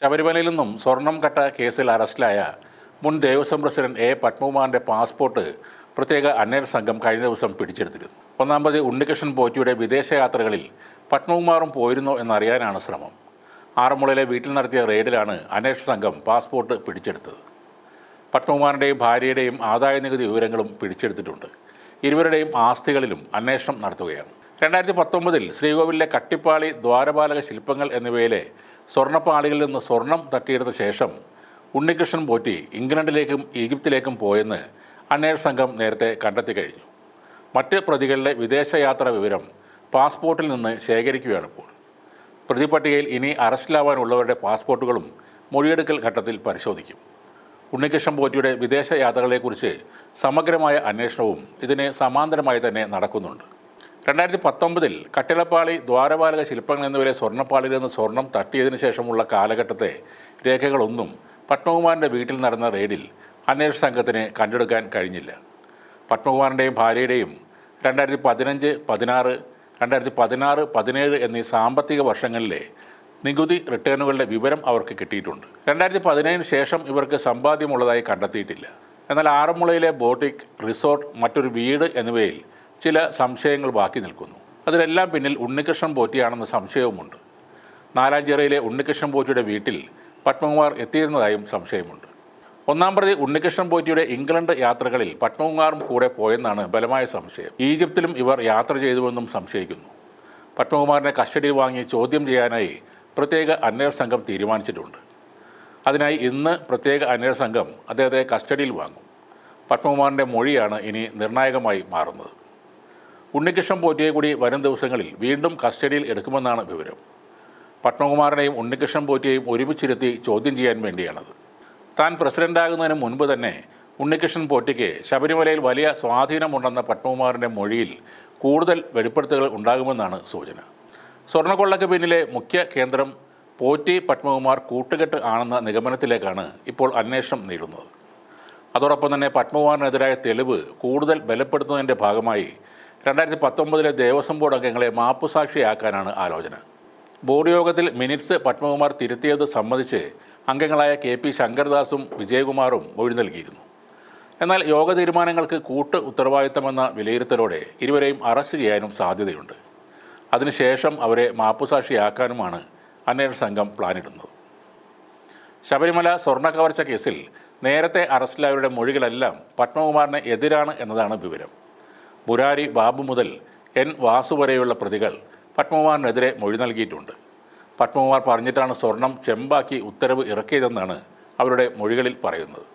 ശബരിമലയിൽ നിന്നും സ്വർണം കട്ട കേസിൽ അറസ്റ്റിലായ മുൻ ദേവസ്വം പ്രസിഡന്റ് എ. പത്മകുമാറിന്റെ പാസ്പോർട്ട് പ്രത്യേക അന്വേഷണ സംഘം കഴിഞ്ഞ ദിവസം പിടിച്ചെടുത്തിരുന്നു. ഒന്നാമത് ഉണ്ണികൃഷ്ണൻ പോറ്റിയുടെ വിദേശയാത്രകളിൽ പത്മകുമാറും പോയിരുന്നോ എന്നറിയാനാണ് ശ്രമം. ആറന്മുളയിലെ വീട്ടിൽ നടത്തിയ റെയ്ഡിലാണ് അന്വേഷണ സംഘം പാസ്പോർട്ട് പിടിച്ചെടുത്തത്. പത്മകുമാറിന്റെയും ഭാര്യയുടെയും ആദായ നികുതി വിവരങ്ങളും പിടിച്ചെടുത്തിട്ടുണ്ട്. ഇരുവരുടെയും ആസ്തികളിലും അന്വേഷണം നടത്തുകയാണ്. രണ്ടായിരത്തി പത്തൊമ്പതിൽ ശ്രീകോവിലിലെ കട്ടിപ്പാളി ദ്വാരപാലക ശില്പങ്ങൾ എന്നിവയിലെ സ്വർണപ്പാളികളിൽ നിന്ന് സ്വർണം തട്ടിയെടുത്ത ശേഷം ഉണ്ണികൃഷ്ണൻ പോറ്റി ഇംഗ്ലണ്ടിലേക്കും ഈജിപ്തിലേക്കും പോയെന്ന് അന്വേഷണ സംഘം നേരത്തെ കണ്ടെത്തി കഴിഞ്ഞു. മറ്റ് പ്രതികളുടെ വിദേശയാത്ര വിവരം പാസ്പോർട്ടിൽ നിന്ന് ശേഖരിക്കുകയാണ് ഇപ്പോൾ പ്രതിപട്ടികയിൽ ഇനി അറസ്റ്റിലാവാനുള്ളവരുടെ പാസ്പോർട്ടുകളും മൊഴിയെടുക്കൽ ഘട്ടത്തിൽ പരിശോധിക്കും. ഉണ്ണികൃഷ്ണൻ പോറ്റിയുടെ വിദേശ യാത്രകളെക്കുറിച്ച് സമഗ്രമായ അന്വേഷണവും ഇതിന് സമാന്തരമായി തന്നെ നടക്കുന്നുണ്ട്. രണ്ടായിരത്തി പത്തൊമ്പതിൽ കട്ടിളപ്പാളി ദ്വാരപാലക ശില്പങ്ങൾ എന്നിവരെ സ്വർണപ്പാളിയിൽ നിന്ന് സ്വർണം തട്ടിയതിനു ശേഷമുള്ള കാലഘട്ടത്തെ രേഖകളൊന്നും പത്മകുമാറിന്റെ വീട്ടിൽ നടന്ന റെയ്ഡിൽ അന്വേഷണ സംഘത്തിന് കണ്ടെടുക്കാൻ കഴിഞ്ഞില്ല. പത്മകുമാറിന്റെയും ഭാര്യയുടെയും രണ്ടായിരത്തി പതിനഞ്ച് പതിനാറ് രണ്ടായിരത്തി പതിനാറ് പതിനേഴ് എന്നീ സാമ്പത്തിക വർഷങ്ങളിലെ നികുതി റിട്ടേണുകളുടെ വിവരം അവർക്ക് കിട്ടിയിട്ടുണ്ട്. രണ്ടായിരത്തി പതിനേഴിന് ശേഷം ഇവർക്ക് സമ്പാദ്യമുള്ളതായി കണ്ടെത്തിയിട്ടില്ല. എന്നാൽ ആറന്മുളയിലെ ബോട്ടിക് റിസോർട്ട് മറ്റൊരു വീട് എന്നിവയിൽ ചില സംശയങ്ങൾ ബാക്കി നിൽക്കുന്നു. അതിലെല്ലാം പിന്നിൽ ഉണ്ണികൃഷ്ണൻ പോറ്റിയാണെന്ന സംശയവുമുണ്ട്. നാലാഞ്ചിറയിലെ ഉണ്ണികൃഷ്ണൻ പോറ്റിയുടെ വീട്ടിൽ പത്മകുമാർ എത്തിയിരുന്നതായും സംശയമുണ്ട്. ഒന്നാം പ്രതി ഉണ്ണികൃഷ്ണൻ പോറ്റിയുടെ ഇംഗ്ലണ്ട് യാത്രകളിൽ പത്മകുമാറും കൂടെ പോയെന്നാണ് ബലമായ സംശയം. ഈജിപ്തിലും ഇവർ യാത്ര ചെയ്തുവെന്നും സംശയിക്കുന്നു. പത്മകുമാറിനെ കസ്റ്റഡിയിൽ വാങ്ങി ചോദ്യം ചെയ്യാനായി പ്രത്യേക അന്വേഷണ സംഘം തീരുമാനിച്ചിട്ടുണ്ട്. അതിനായി ഇന്ന് പ്രത്യേക അന്വേഷണ സംഘം അദ്ദേഹത്തെ കസ്റ്റഡിയിൽ വാങ്ങും. പത്മകുമാറിന്റെ മൊഴിയാണ് ഇനി നിർണായകമായി മാറുന്നത്. ഉണ്ണികൃഷ്ണൻ പോറ്റിയെ കൂടി വരും ദിവസങ്ങളിൽ വീണ്ടും കസ്റ്റഡിയിൽ എടുക്കുമെന്നാണ് വിവരം. പത്മകുമാറിനെയും ഉണ്ണികൃഷ്ണൻ പോറ്റിയെയും ഒരുമിച്ചിരുത്തി ചോദ്യം ചെയ്യാൻ വേണ്ടിയാണത്. താൻ പ്രസിഡന്റാകുന്നതിന് മുൻപ് തന്നെ ഉണ്ണികൃഷ്ണൻ പോറ്റിക്ക് ശബരിമലയിൽ വലിയ സ്വാധീനമുണ്ടെന്ന പത്മകുമാറിന്റെ മൊഴിയിൽ കൂടുതൽ വെളിപ്പെടുത്തലുകൾ ഉണ്ടാകുമെന്നാണ് സൂചന. സ്വർണക്കൊള്ളയ്ക്ക് പിന്നിലെ മുഖ്യ കേന്ദ്രം പോറ്റി പത്മകുമാർ കൂട്ടുകെട്ട് ആണെന്ന നിഗമനത്തിലേക്കാണ് ഇപ്പോൾ അന്വേഷണം നീളുന്നത്. അതോടൊപ്പം തന്നെ പത്മകുമാറിനെതിരായ തെളിവ് കൂടുതൽ ബലപ്പെടുത്തുന്നതിന്റെ ഭാഗമായി രണ്ടായിരത്തി പത്തൊമ്പതിലെ ദേവസ്വം ബോർഡ് അംഗങ്ങളെ മാപ്പുസാക്ഷിയാക്കാനാണ് ആലോചന. ബോർഡ് യോഗത്തിൽ മിനിറ്റ്സ് പത്മകുമാർ തിരുത്തിയത് സംബന്ധിച്ച് അംഗങ്ങളായ കെ പി ശങ്കർദാസും വിജയകുമാറും മൊഴി നൽകിയിരുന്നു. എന്നാൽ യോഗ തീരുമാനങ്ങൾക്ക് കൂട്ട് ഉത്തരവാദിത്തമെന്ന വിലയിരുത്തലോടെ ഇരുവരെയും അറസ്റ്റ് ചെയ്യാനും സാധ്യതയുണ്ട്. അതിനുശേഷം അവരെ മാപ്പുസാക്ഷിയാക്കാനുമാണ് അന്വേഷണ സംഘം പ്ലാനിടുന്നത്. ശബരിമല സ്വർണ കവർച്ച കേസിൽ നേരത്തെ അറസ്റ്റിലായവരുടെ മൊഴികളെല്ലാം പത്മകുമാറിന് എതിരാണ് എന്നതാണ് വിവരം. ബുരാരി ബാബു മുതൽ എൻ വാസു വരെയുള്ള പ്രതികൾ പത്മകുമാറിനെതിരെ മൊഴി നൽകിയിട്ടുണ്ട്. പത്മകുമാർ പറഞ്ഞിട്ടാണ് സ്വർണം ചെമ്പാക്കി ഉത്തരവ് ഇറക്കിയതെന്നാണ് അവരുടെ മൊഴികളിൽ പറയുന്നത്.